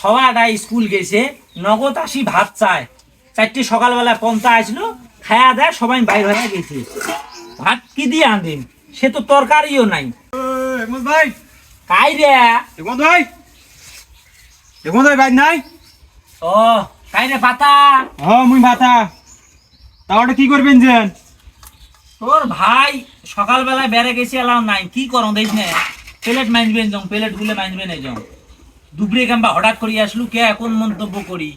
সবাটা school গেছে নগদ আসি ভাত চায়। চারটি সকালবেলা পন্থা আসলো খায়া দেয় সবাই বাইর হয়ে গেছে। ভাত কি দিয়ে আনবেন সে তো তরকারিও নাই। ভাই। কাই রে? ভাই। নাই? ও কাই রে পাতা? হ মুই তাহলে কি করবেন তোর ভাই সকালবেলায় বেড়ে গেছে এলাও নাই। কি করো দেখ না। প্লেট মাইনবেন যাও প্লেট গুলে মাইনবেন এই যাও দুপুরে কাম্বা হঠাৎ করি আসলু কে কোন মন্তব্য করি?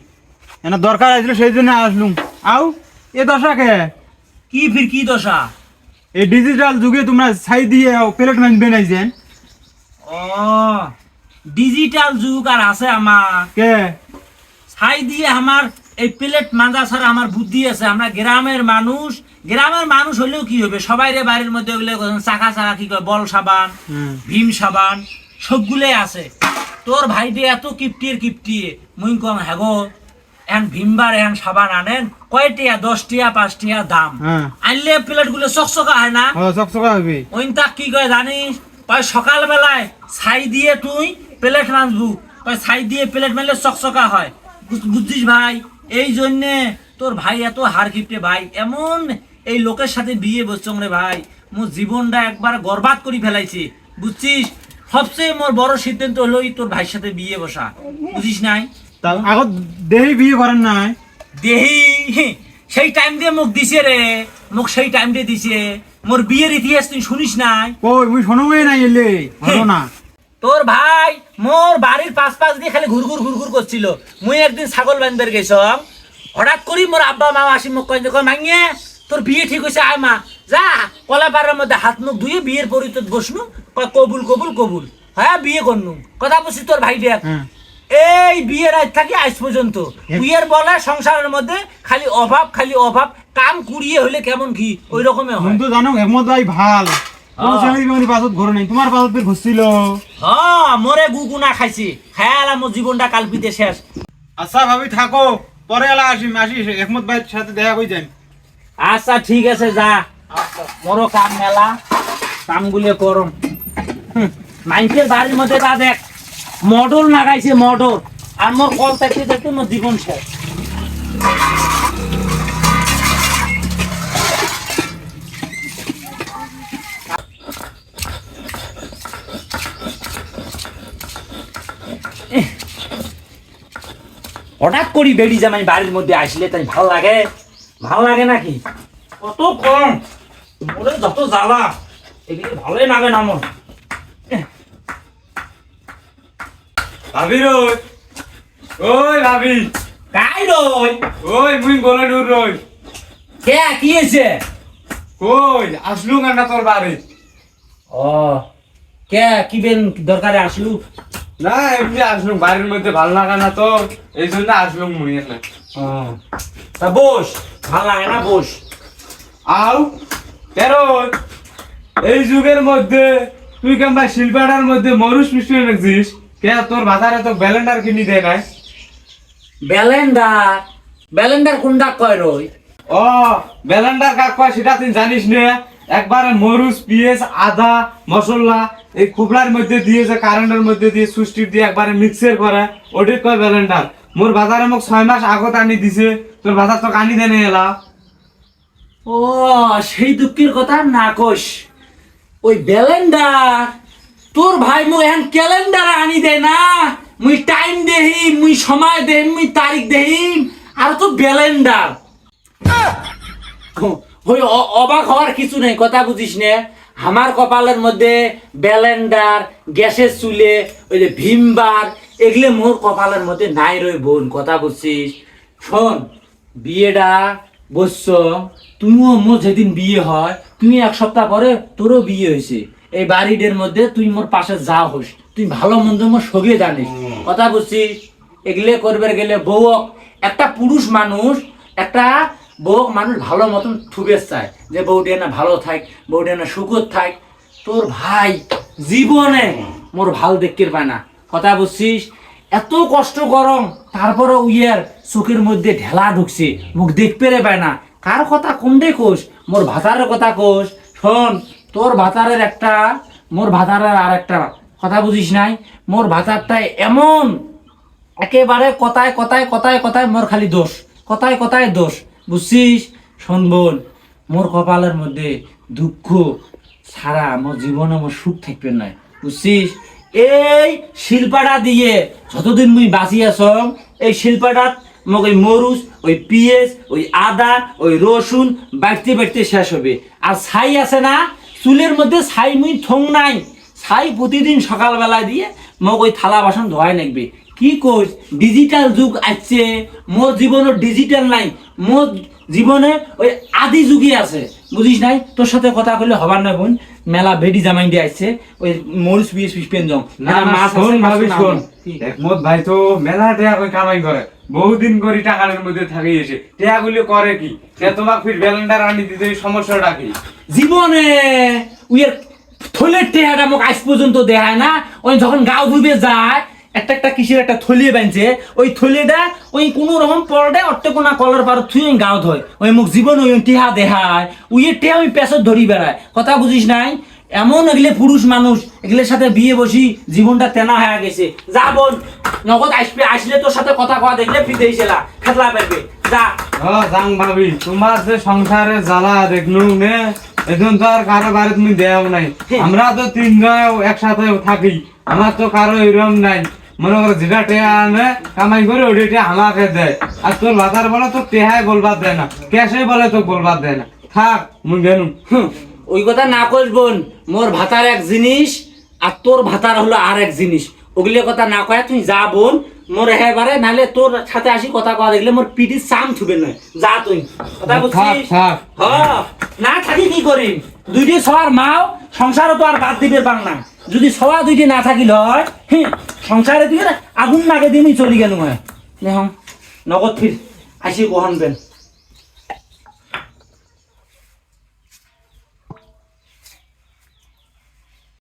এনা দরকার আছিল সেই জন্য আসলুম। আও এ দশাকে কি? ফির কি দশা? এই ডিজিটাল যুগে তোমরা ছাই দিয়ে প্লেট মানবে নাই যেন ও ডিজিটাল যুগ আর আছে আমার কে? ছাই দিয়ে আমার এই প্লেট মাজা ছাড়া আমার বুদ্ধি আছে। আমরা গ্রামের মানুষ। গ্রামের মানুষ হলেও কি হবে? সবাই রে বাড়ির মধ্যে ওগুলো চাকা চাকা কি কয়? বল সাবান ভীম সাবান সবগুলোই আছে। তোর ভাইটে এত কিপটির কিপটিয়ে। মুই কম হ্যাগো এখন ভীমবার এখন সাবান আনেন কয়টিয়া দশ টিয়া পাঁচ টিয়া দাম। হ্যাঁ। আনলে প্লেটগুলো চকচকা হয় না? চকচকা হবে ওই কি কয় জানিস? কয় সকালবেলায় ছাই দিয়ে তুই প্লেট মানবু কয় ছাই দিয়ে প্লেট মারলে চকচকা হয়। বুঝছিস ভাই? এই জন্যে তোর ভাই এত হার কিপটে ভাই। এমন এই লোকের সাথে বিয়ে বসছং রে ভাই। মোর জীবনটা একবার গর্বাদ করে ফেলাইছে। বুঝছিস? সবচেয়ে মোর বড় সিদ্ধান্ত হলো তোর ভাইয়ের সাথে বিয়ে বসা। বুঝিস নাই? আগত দেহি বিয়ে করেন নাই। দেহি সেই টাইম দিয়ে মোক দিছে রে। মোক সেই টাইম দিয়ে দিছে। মোর বিয়ের ইতিহাস তুই শুনিস নাই? কই মুই শোনোই নাই এলে। হলো না। তোর ভাই মোর বাড়ির পাশ পাশ দিয়ে খালি ঘুরঘুর ঘুরঘুর করছিল। মুই একদিন ছাগল বান্ধবের গেছম। হঠাৎ করি মোর আব্বা মা আসি মোক কয় কয় মাঙিয়ে তোর বিয়ে ঠিক হয়েছে আয় মা যা কলাপাড়ার মধ্যে হাত মুখ ধুয়ে বিয়ের পরিতত বসনু। কবুল কবুল কবুল। হ্যাঁ বিয়ে করনু। কথা বলছি তোর ভাই দেখ হ্যাঁ এই বিয়ের আজ থাকি আজ পর্যন্ত। বিয়ের বলে সংসারের মধ্যে খালি অভাব খালি অভাব। কাম কুড়িয়ে হলে কেমন কি? ওই রকমই হয়। তো জানো হেমন্ত ভাই ভালো। হ্যাঁ। তোমার হ্যাঁ গুগুনা খাইছি। খেয়াল আমার জীবনটা কালপিতে শেষ। আচ্ছা ভাবি থাকো। পরে এলা আসিম। আসি হেমন্ত ভাইয়ের সাথে দেখা কই যাই আচ্ছা ঠিক আছে যা। মোরও কাম মেলা। কামগুলো করম। মাইন্সের বাড়ির মধ্যে তা দেখ মডল লাগাইছে মডল আর মোর কল থাকতে থাকতে মোর জীবন শেষ। হঠাৎ করি বেড়ি জামাই বাড়ির মধ্যে আসলে তাই ভালো লাগে? ভালো লাগে নাকি? কত কম মোরে যত জ্বালা, এদিকে ভালোই লাগে না আমার ভাবি রই। ওই ভাবি। কাই রই? ওই মুই গলে দূর রই। কে কি হয়েছে কই আসলু কান্না তোর বাড়ি? ও কে কি বেন দরকারে আসলু? না এমনি আসলুম বাড়ির মধ্যে ভালো লাগা না তো। এই জন্য আসলুম মুই এখানে ও তা বস ভালো লাগে না বস। আও তেরো এই যুগের মধ্যে তুই কেমবা শিল্পাটার মধ্যে মরুষ মিষ্টি রাখছিস কে তোর বাজারে তো ব্যালেন্ডার কিনি দেয় নাই ব্যালেন্ডার? ব্যালেন্ডার কোনটা কয় রই? ও ব্যালেন্ডার কাক কয় সেটা তুই জানিস না। একবারে মরুচ পিঁয়াজ আদা মশলা এই খুবলার মধ্যে দিয়ে যে কারেন্টের মধ্যে দিয়ে সুষ্টি দিয়ে একবারে মিক্সার করে ওটি কয় ব্যালেন্ডার। মোর বাজারে মোক ছয় মাস আগত আনি দিছে তোর বাজার তো আনি দেনে এলা। ও সেই দুঃখের কথা না কোষ ওই ব্যালেন্ডার? তোর ভাই মুই এখন ক্যালেন্ডার আনি দে না। মুই টাইম দেহি মুই সময় দেহি মুই তারিখ দেহি আর তো ব্যালেন্ডার ওই অবাক হওয়ার কিছু নেই, কথা বুঝিস নে? আমার কপালের মধ্যে ব্যালেন্ডার গ্যাসের চুলে, ওই যে ভীমবার এগুলো মোর কপালের মধ্যে নাই রই বোন কথা বুঝছিস শোন বিয়েটা বসছ তুমিও মোর যেদিন বিয়ে হয় তুমি এক সপ্তাহ পরে তোরও বিয়ে হয়েছে এই বাড়িটার মধ্যে তুই মোর পাশে যা হোস। তুই ভালো মন্দ মোর সগে জানিস। কথা বুঝছিস? এগুলো করবে গেলে বউ একটা পুরুষ মানুষ একটা বউ মানুষ ভালো মতন ঠুকে চায়। যে বউটা না ভালো থাক বউটা না সুখত থাক। তোর ভাই জীবনে মোর ভালো দেখতে পায় না। কথা বুঝছিস? এত কষ্ট গরম তারপরে উইয়ার চোখের মধ্যে ঢেলা ঢুকছে। মুখ দেখতে পায় না। কার কথা কোনটে কোষ মোর ভাতারের কথা কোষ শোন তোর ভাতারের একটা, মোর ভাতারের আর একটা কথা বুঝিস নাই? মোর ভাতারটা এমন, একেবারে কথায় কথায় কথায় কথায় মোর খালি দোষ, কথায় কথায় দোষ। বুঝছিস? শোন বোন, মোর কপালের মধ্যে দুঃখ ছাড়া মোর জীবনে মোর সুখ থাকবে না। বুঝছিস? এই শিল্পাটা দিয়ে যতদিন মুই বাঁচি আছম, এই শিল্পাটাত মোক ওই মরুচ, ওই পিঁয়াজ, ওই আদা, ওই রসুন বাড়তে বাড়তে শেষ হবে। আর ছাই আছে না চুলের মধ্যে ছাই মুই থং নাই। ছাই প্রতিদিন সকালবেলা দিয়ে মোক ওই থালা বাসন ধোয়াই নাকবে কি কইস ডিজিটাল যুগ আসছে মোর জীবনের ডিজিটাল নাই। মোর জীবনে ওই আদি যুগই আছে। বুঝিস নাই? তোর সাথে কথা কইলে হবার না বোন? মেলা বেডি জামাই দিয়ে আসছে ওই মরিচ বিয়ে পিসপেন জং। না মাছ শোন ভাবি শোন? একমত ভাই তো মেলা টাকা কই কামাই করে বহুদিন করে টাকার মধ্যে থাকি এসে। টাকাগুলি করে কি? সে ফির ব্যালেন্ডার আনি দিতে এই সমস্যাটা কি? জীবনে থলের আজ পর্যন্ত না। ওই যখন গাও ধুবে যায়, একটা একটা কিসের একটা থলিয়ে বানছে। ওই থলিটা ওই কোনো রকম পরডে অট্টে কোনা কলার পার থুই ওই গাও ধয়। ওই মোক জীবন ওই টিহা দেখায়। উইয়ের টেহা আমি পেছর ধরি বেড়ায়। কথা বুঝিস নাই? এমন এগুলো পুরুষ মানুষ এগুলোর সাথে বিয়ে বসি জীবনটা তেনা হয়ে গেছে। যা বোন নগদ আসবে আসলে তোর সাথে কথা কওয়া দেখলে ফিতে হিসেলা খেতলা পারবে যা। ও জাং ভাবি তোমার যে সংসারে জ্বালা দেখলু নে এখন তো আর কারও বাড়ি তুমি দেও নাই। আমরা তো তিনজন একসাথে থাকি আমার তো কারও এরকম নাই। মনে করো যেটা টেহা আনে কামাই করে ওটা আমাকে দেয়। আর তোর ভাতার বলে তো টেহাই বলবার দেয় না। ক্যাশে বলে তো বলবার দেয় না। থাক মুই গেলুম। ওই কথা না কইস বোন মোর ভাতার এক জিনিস আর তোর ভাতার হলো আর এক জিনিস। ওগুলি কথা না কয় তুই যা বোন মোর এবারে নাহলে তোর সাথে আসি কথা কওয়া দেখলে মোর পিঠি চাম থুবে নয় যা তুই কথা থাক, বুঝছিস? না থাকি কি করিম? দুইটি সবার মাও সংসারও তো আর বাদ দিবে না যদি সবা দুইটি না থাকিল হয় হি সংসারে দিকে আগুন লাগে দিনই চলি গেল হয়। নগদ ফির আসি কহন বেন